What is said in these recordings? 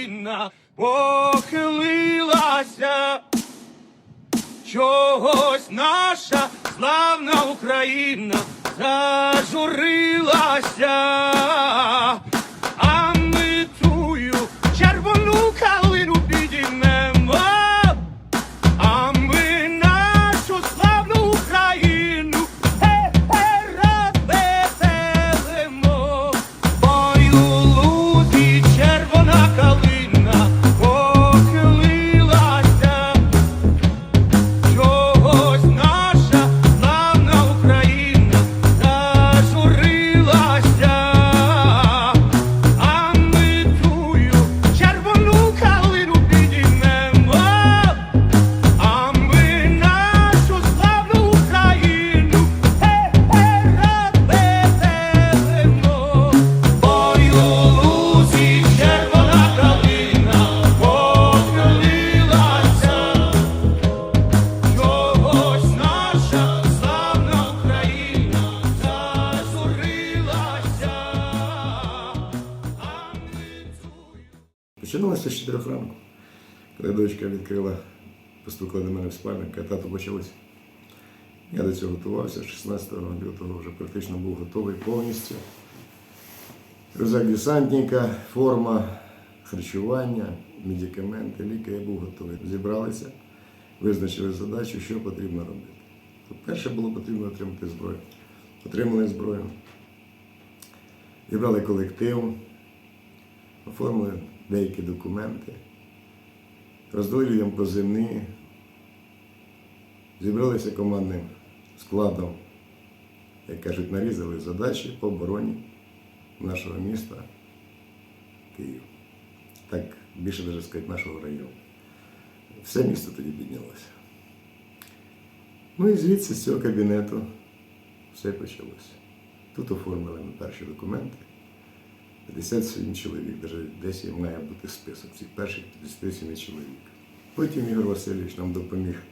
калина похилилася. Чогось наша славна Україна зажурилася, дочка відкрила, постукала до мене в спальню, каже, тато почалось. Я до цього готувався, 16 лютого вже практично був готовий повністю. Рюкзак десантника, форма, харчування, медикаменти, ліки, я був готовий. Зібралися, визначили задачу, що потрібно робити. Перше було потрібно отримати зброю. Отримали зброю. Зібрали колектив, оформили деякі документи, роздали людям позивні, зібралися командним складом, як кажуть, нарізали задачі по обороні нашого міста Київ. Так більше даже сказати нашого району. Все місто тоді піднялося. Ну і звідси з цього кабінету все почалося. Тут оформили ми перші документи. 57 чоловік, навіть десь має бути список цих перших 57 чоловік. Потім Ігор Васильович нам допоміг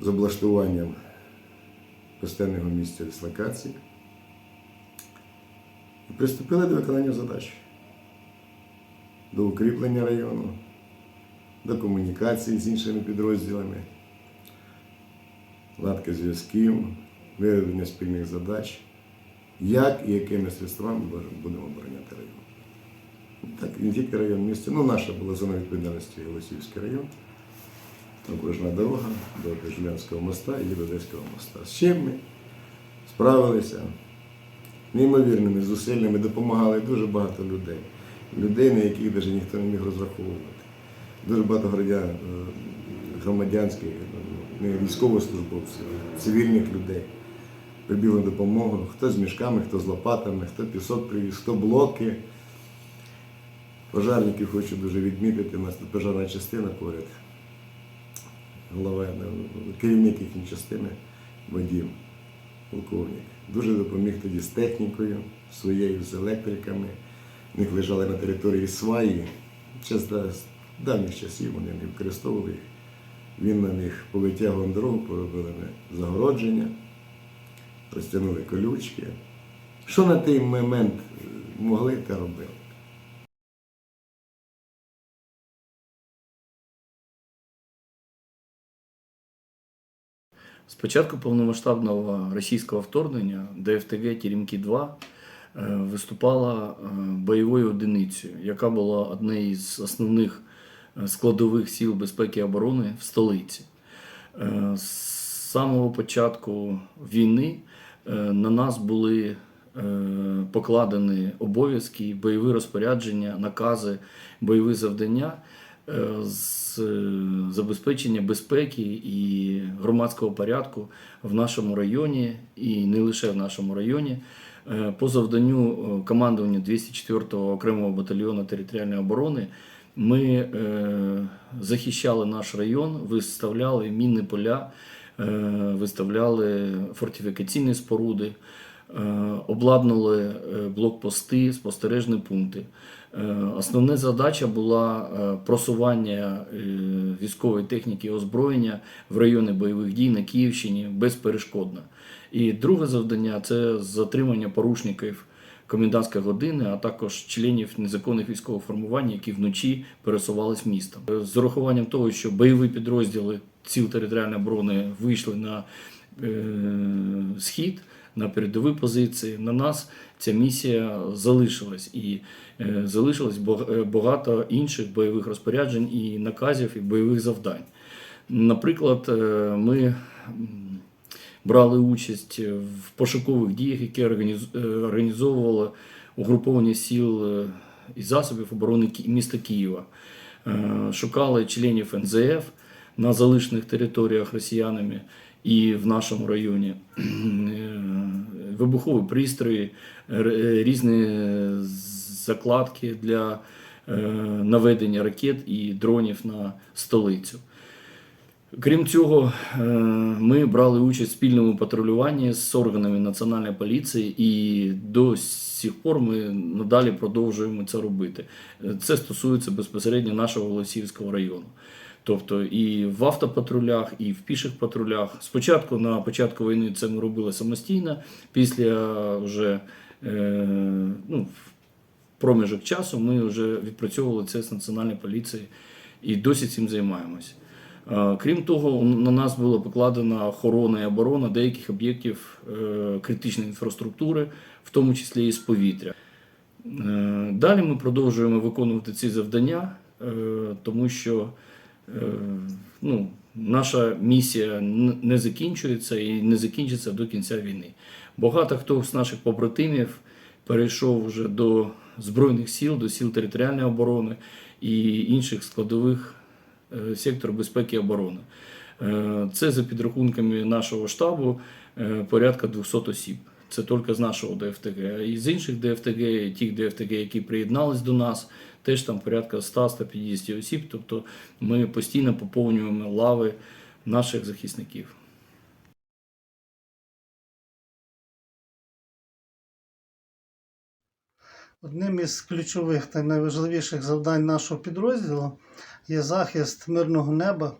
з облаштуванням постійного місця дислокації. І приступили до виконання задач, до укріплення району, до комунікації з іншими підрозділами, ладки зв'язків, виведення спільних задач як і якими средствами ми будемо обороняти район. Так, не тільки район місця, ну наша була зона відповідальності Голосівський район, окружна дорога до Жулянського моста і до Одеського моста. З чим ми справилися неймовірними зусиллями, допомагали дуже багато людей. Людей, на яких навіть ніхто не міг розраховувати. Дуже багато е, громадянських, не військовослужбовців, цивільних людей прибігли допомогу. Хто з мішками, хто з лопатами, хто пісок привіз, хто блоки. Пожарників хочу дуже відмітити. У нас тут пожарна частина поряд. Голова, ну, керівник їхньої частини Вадим, полковник. Дуже допоміг тоді з технікою своєю, з електриками. В них лежали на території сваї. Ще з давніх часів вони не використовували їх. Він на них повитягував дорогу, поробили загородження розтягнули колючки. Що на той момент могли, те робили. З початку повномасштабного російського вторгнення ДФТГ Теремки-2 е, виступала е, бойовою одиницею, яка була однією з основних е, складових сил безпеки і оборони в столиці. Самого початку війни е, на нас були е, покладені обов'язки, бойові розпорядження, накази, бойові завдання е, з забезпечення безпеки і громадського порядку в нашому районі, і не лише в нашому районі. По завданню командування 204-го окремого батальйону територіальної оборони ми захищали наш район, виставляли мінні поля, виставляли фортифікаційні споруди, е, обладнали е, блокпости, спостережні пункти. Е, Основна задача була е, просування е, військової техніки і озброєння в райони бойових дій на Київщині безперешкодно. І друге завдання це затримання порушників комендантської години, а також членів незаконних військових формувань, які вночі пересувались містом. З урахуванням того, що бойові підрозділи сил територіальної оборони вийшли на е, схід, на передові позиції, на нас ця місія залишилась і е, залишилось е, багато інших бойових розпоряджень і наказів, і бойових завдань. Наприклад, е, ми брали участь в пошукових діях, які е, організовувало угруповання сил е, і засобів оборони міста Києва. Шукали членів НЗФ на залишених територіях росіянами і в нашому районі. Е, Вибухові пристрої, різні закладки для е, наведення ракет і дронів на столицю. Крім цього, е, ми брали участь в спільному патрулюванні з органами національної поліції, і до сих пор ми надалі продовжуємо це робити. Е, Це стосується безпосередньо нашого Голосіївського району. Тобто і в автопатрулях, і в піших патрулях. Спочатку на початку війни це ми робили самостійно, після вже е, ну, проміжок часу ми вже відпрацьовували це з національної поліції і досі цим займаємось. Е, Крім того, на нас була покладена охорона і оборона деяких об'єктів е, критичної інфраструктури, в тому числі і з повітря. Е, Далі ми продовжуємо виконувати ці завдання, е, тому що ну, наша місія не закінчується і не закінчиться до кінця війни. Багато хто з наших побратимів перейшов вже до Збройних сил, до сил територіальної оборони і інших складових е, сектору безпеки і оборони. Е, Це за підрахунками нашого штабу е, порядка 200 осіб. Це тільки з нашого ДФТГ. А І з інших ДФТГ, тих ДФТГ, які приєднались до нас, теж там порядка 100-150 осіб. Тобто ми постійно поповнюємо лави наших захисників. Одним із ключових та найважливіших завдань нашого підрозділу є захист мирного неба,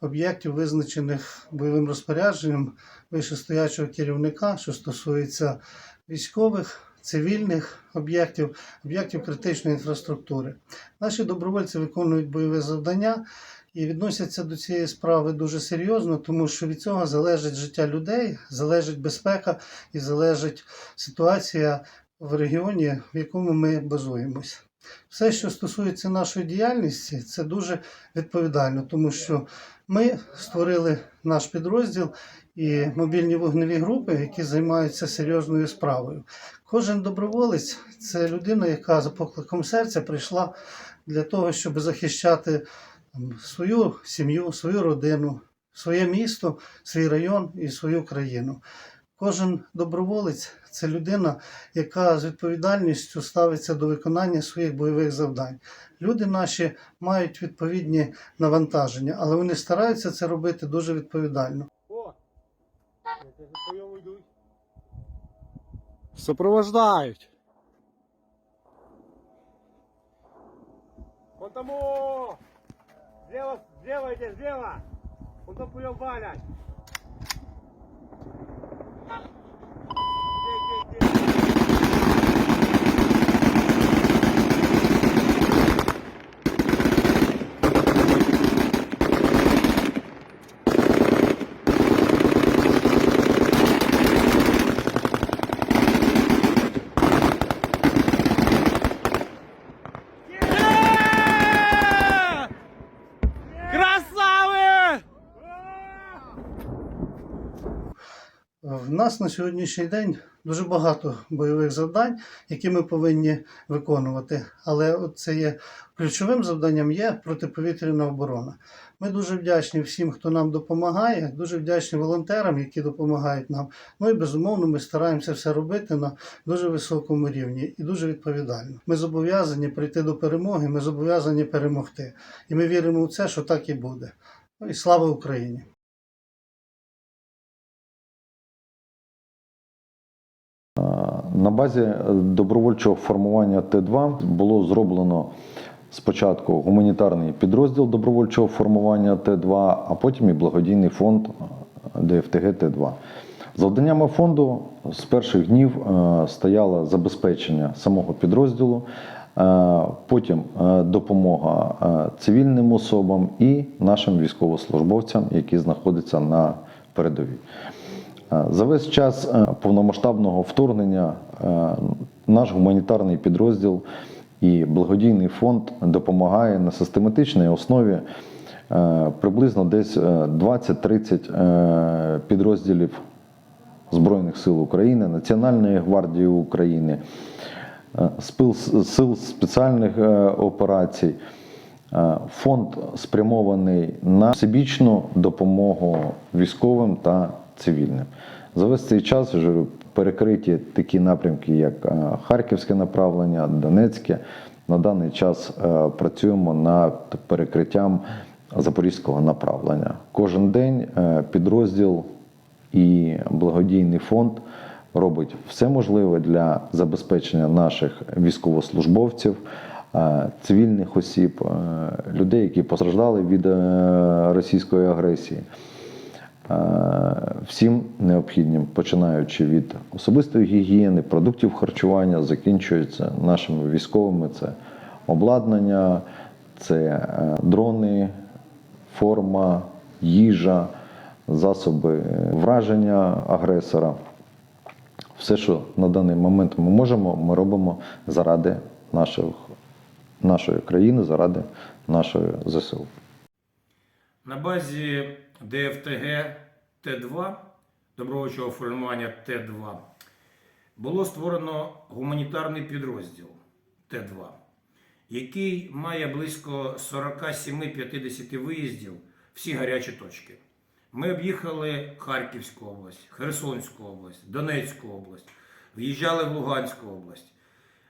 об'єктів, визначених бойовим розпорядженням вищестоячого керівника, що стосується військових, цивільних об'єктів, об'єктів критичної інфраструктури. Наші добровольці виконують бойові завдання і відносяться до цієї справи дуже серйозно, тому що від цього залежить життя людей, залежить безпека і залежить ситуація в регіоні, в якому ми базуємось. Все, що стосується нашої діяльності, це дуже відповідально, тому що ми створили наш підрозділ і мобільні вогневі групи, які займаються серйозною справою. Кожен доброволець це людина, яка за покликом серця прийшла для того, щоб захищати свою сім'ю, свою родину, своє місто, свій район і свою країну. Кожен доброволець це людина, яка з відповідальністю ставиться до виконання своїх бойових завдань. Люди наші мають відповідні навантаження, але вони стараються це робити дуже відповідально. Супровождають. Вон тому! Зліва, зліва йде, зліва! Вон там валять! Де, де, де? Красави! В нас на сьогоднішній день дуже багато бойових завдань, які ми повинні виконувати. Але це є ключовим завданням є протиповітряна оборона. Ми дуже вдячні всім, хто нам допомагає, дуже вдячні волонтерам, які допомагають нам. Ну і безумовно, ми стараємося все робити на дуже високому рівні і дуже відповідально. Ми зобов'язані прийти до перемоги, ми зобов'язані перемогти. І ми віримо в це, що так і буде. Ну і слава Україні! На базі добровольчого формування Т2 було зроблено спочатку гуманітарний підрозділ добровольчого формування Т2, а потім і благодійний фонд ДФТГ Т2. Завданнями фонду з перших днів е, стояло забезпечення самого підрозділу, е, потім е, допомога е, цивільним особам і нашим військовослужбовцям, які знаходяться на передовій. Е, За весь час е, повномасштабного вторгнення е, наш гуманітарний підрозділ і благодійний фонд допомагає на систематичній основі приблизно десь е, 20-30 е, підрозділів Збройних сил України, Національної гвардії України, сил спеціальних операцій. Фонд спрямований на всебічну допомогу військовим та цивільним. За весь цей час вже перекриті такі напрямки, як е, Харківське направлення, Донецьке. На даний час е, працюємо над перекриттям Запорізького направлення. Кожен день е, підрозділ і благодійний фонд робить все можливе для забезпечення наших військовослужбовців, цивільних осіб, людей, які постраждали від російської агресії. Е, Всім необхідним, починаючи від особистої гігієни, продуктів харчування, закінчується нашими військовими. Це обладнання, це е, дрони, форма, їжа, засоби враження агресора. Все, що на даний момент ми можемо, ми робимо заради наших, нашої країни, заради нашої ЗСУ. На базі ДФТГ Т2, добровольчого формування Т2, було створено гуманітарний підрозділ Т2, який має близько 47-50 виїздів всі гарячі точки. Ми об'їхали Харківську область, Херсонську область, Донецьку область, в'їжджали в Луганську область.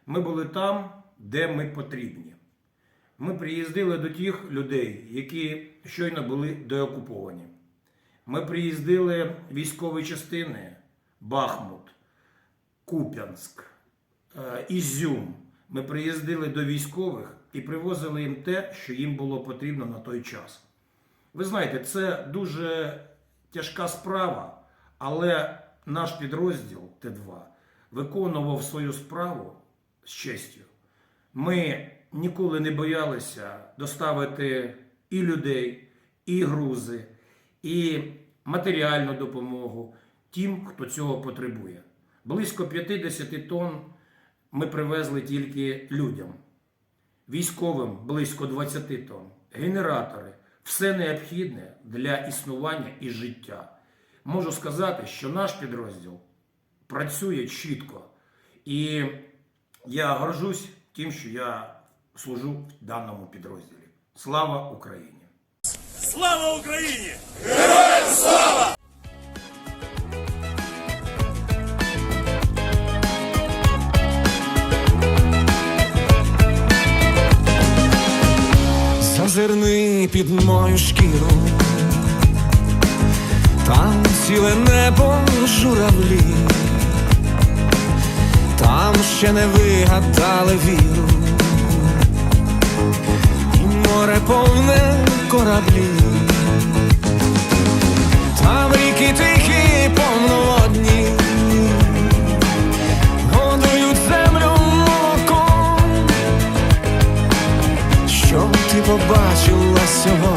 Ми були там, де ми потрібні. Ми приїздили до тих людей, які щойно були деокуповані. Ми приїздили військові частини Бахмут, Куп'янськ, е, Ізюм. Ми приїздили до військових і привозили їм те, що їм було потрібно на той час. Ви знаєте, це дуже тяжка справа, але наш підрозділ Т2 виконував свою справу з честю. Ми ніколи не боялися доставити і людей, і грузи, і матеріальну допомогу тим, хто цього потребує. Близько 50 тонн ми привезли тільки людям, військовим близько 20 тонн, генератори, все необхідне для існування і життя. Можу сказати, що наш підрозділ працює чітко. І я горжусь тим, що я служу в даному підрозділі. Слава Україні! Слава Україні! Зазирни під мою шкіру, там ціле небо журавлі, там ще не вигадали віру, море повне кораблі, там ріки тихі повноводні, годують землю молоком. Що ти побачила сьогодні?